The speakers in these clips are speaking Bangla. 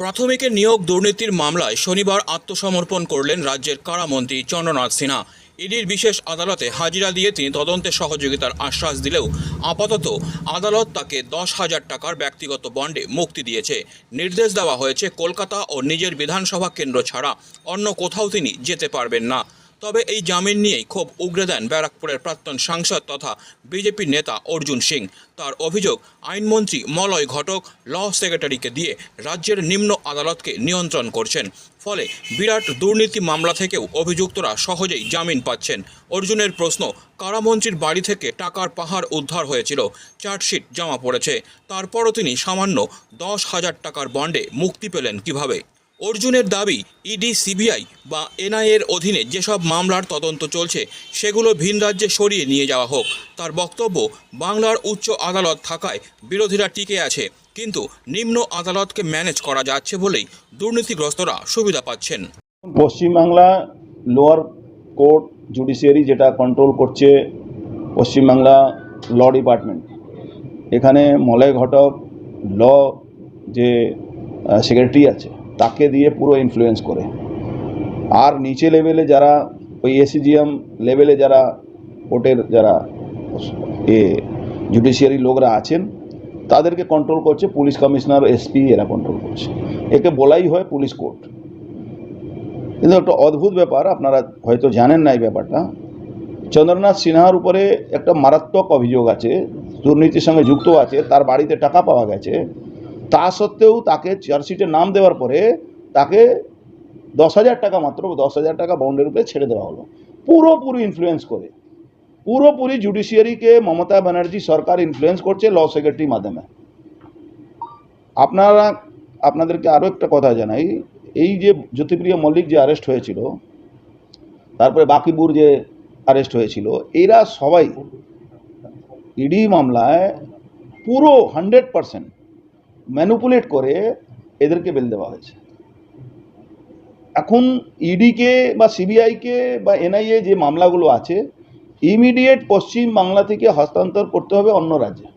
প্রাথমিকের নিয়োগ দুর্নীতির মামলায় শনিবার আত্মসমর্পণ করলেন রাজ্যের কারামন্ত্রী চন্দ্রনাথ সিনহা। ইডির বিশেষ আদালতে হাজিরা দিয়ে তিনি তদন্তে সহযোগিতার আশ্বাস দিলেও আপাতত আদালত তাকে দশ হাজার টাকার ব্যক্তিগত বন্ডে মুক্তি দিয়েছে। নির্দেশ দেওয়া হয়েছে, কলকাতা ও নিজের বিধানসভা কেন্দ্র ছাড়া অন্য কোথাও তিনি যেতে পারবেন না। তবে এই জামিন নিয়েই ক্ষোভ উগরে দেন ব্যারাকপুরের প্রাক্তন সাংসদ তথা বিজেপি নেতা অর্জুন সিং। তার অভিযোগ, আইনমন্ত্রী মলয় ঘটক, ল সেক্রেটারিকে দিয়ে রাজ্যের নিম্ন আদালতকে নিয়ন্ত্রণ করছেন। ফলে বিরাট দুর্নীতি মামলা থেকেও অভিযুক্তরা সহজেই জামিন পাচ্ছেন। অর্জুনের প্রশ্ন কারামন্ত্রীর বাড়ি থেকে টাকার পাহাড় উদ্ধার হয়েছিল? চার্জশিট জমা পড়েছে। তারপরও তিনি সামান্য দশ হাজার টাকার বন্ডে মুক্তি পেলেন কীভাবে? অর্জুনের দাবি, ইডি, সিবিআই বা এনআইএর অধীনে যেসব মামলার তদন্ত চলছে, সেগুলো ভিন রাজ্যে সরিয়ে নিয়ে যাওয়া হোক। তার বক্তব্য, বাংলার উচ্চ আদালত থাকায় বিরোধীরা টিকে আছে, কিন্তু নিম্ন আদালতকে ম্যানেজ করা যাচ্ছে বলেই দুর্নীতিগ্রস্তরা সুবিধা পাচ্ছেন। পশ্চিমবাংলা লোয়ার কোর্ট জুডিশিয়ারি যেটা কন্ট্রোল করছে পশ্চিমবাংলা ল ডিপার্টমেন্ট। এখানে মলয় ঘটক, ল যে সেক্রেটারি আছে তাকে দিয়ে পুরো ইনফ্লুয়েন্স করে। আর নিচে লেভেলে যারা, ওই এসিজিএম লেভেলে যারা, কোর্টের যারা এ জুডিশিয়ারি লোকরা আছেন, তাদেরকে কন্ট্রোল করছে পুলিশ কমিশনার এসপি এরা কন্ট্রোল করছে। একে বলাই হয় পুলিশ কোর্ট কিন্তু একটা অদ্ভুত ব্যাপার, আপনারা হয়তো জানেন না এই ব্যাপারটা। চন্দ্রনাথ সিনহার উপরে একটা মারাত্মক অভিযোগ আছে, দুর্নীতির সঙ্গে যুক্ত আছে, তার বাড়িতে টাকা পাওয়া গেছে। তা সত্ত্বেও তাকে চার্জশিটে নাম দেওয়ার পরে তাকে দশ হাজার টাকা মাত্র, দশ হাজার টাকা বন্ডের উপরে ছেড়ে দেওয়া হলো। পুরোপুরি ইনফ্লুয়েন্স করে। পুরোপুরি জুডিশিয়ারিকে মমতা ব্যানার্জি সরকার ইনফ্লুয়েন্স করছে ল সেক্রেটারির মাধ্যমে। আপনারা, আপনাদেরকে আরও একটা কথা জানাই। এই যে জ্যোতিপ্রিয় মল্লিক যে অ্যারেস্ট হয়েছিল, তারপরে বাকিবুর যে অ্যারেস্ট হয়েছিল, এরা সবাই ইডি মামলায় পুরো হান্ড্রেড পারসেন্ট ম্যানুপুলেট করে এদেরকে বেল দেওয়া হয়েছে। এখন ইডিকে বা সিবিআইকে বা এনআইএ যে মামলাগুলো আছে ইমিডিয়েট পশ্চিম বাংলা থেকে হস্তান্তর করতে হবে অন্য রাজ্যে।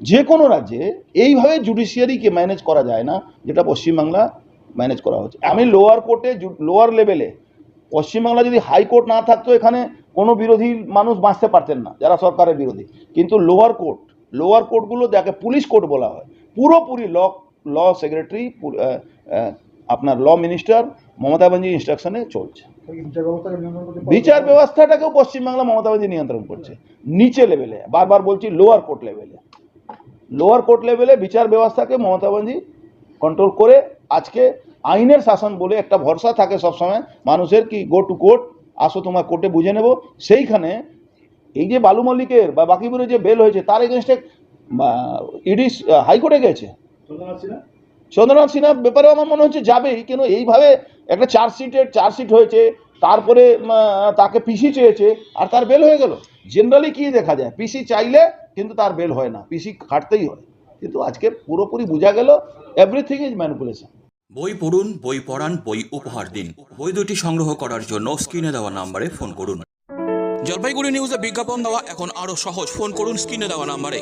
যে কোনো রাজ্যে এইভাবে জুডিশিয়ারিকে ম্যানেজ করা যায় না, যেটা পশ্চিমবাংলা ম্যানেজ করা হচ্ছে। আমি লোয়ার কোর্টে লোয়ার লেভেলে পশ্চিমবাংলা যদি হাইকোর্ট না থাকতো, এখানে কোনো বিরোধী মানুষ বাঁচতে পারতেন না, যারা সরকারের বিরোধী। কিন্তু লোয়ার কোর্ট লোয়ার কোর্টগুলো যাকে পুলিশ কোর্ট বলা হয় পুরোপুরি ল ল সেক্রেটারি আপনার ল মিনিস্টার মমতা ব্যানার্জি ইনস্ট্রাকশনে চলছে। বিচার ব্যবস্থাটাকেও পশ্চিমবাংলা মমতা ব্যানার্জি নিয়ন্ত্রণ করছে, নিচে লেভেলে বারবার বলছি লোয়ার কোর্ট লেভেলে লোয়ার কোর্ট লেভেলে বিচার ব্যবস্থাকে মমতা ব্যানার্জি কন্ট্রোল করে, আজকে আইনের শাসন বলে একটা ভরসা থাকে সবসময়, মানুষের কি গো টু কোর্ট আসো তোমার কোর্টে বুঝে নেব। সেইখানে এই যে বালু মল্লিকের বা বাকিপুরে যে বেল হয়েছে, তার এগেনস্টে ইডি হাইকোর্টে গেছে। চন্দ্রনাথ সিনহা? ব্যাপারে আমার মনে হচ্ছে যাবেই কেন এইভাবে একটা চার্জশিটের চার্জশিট হয়েছে তারপরে তাকে পিসি চেয়েছে আর তার বেল হয়ে গেল। জেনারেলি কি দেখা যায় পিসি চাইলে কিন্তু তার বেল হয় না পিসি খাটতেই হয়। কিন্তু আজকে পুরোপুরি বোঝা গেল এভরিথিং ইজ ম্যানিপুলেশন বই পড়ুন বই পড়ান বই উপহার দিন। বই দুটি সংগ্রহ করার জন্য স্ক্রিনে দেওয়া নাম্বারে ফোন করুন। জলপাইগুড়ি নিউজে বিজ্ঞাপন দেওয়া এখন আরও সহজ ফোন করুন স্ক্রিনে দেওয়া নাম্বারে।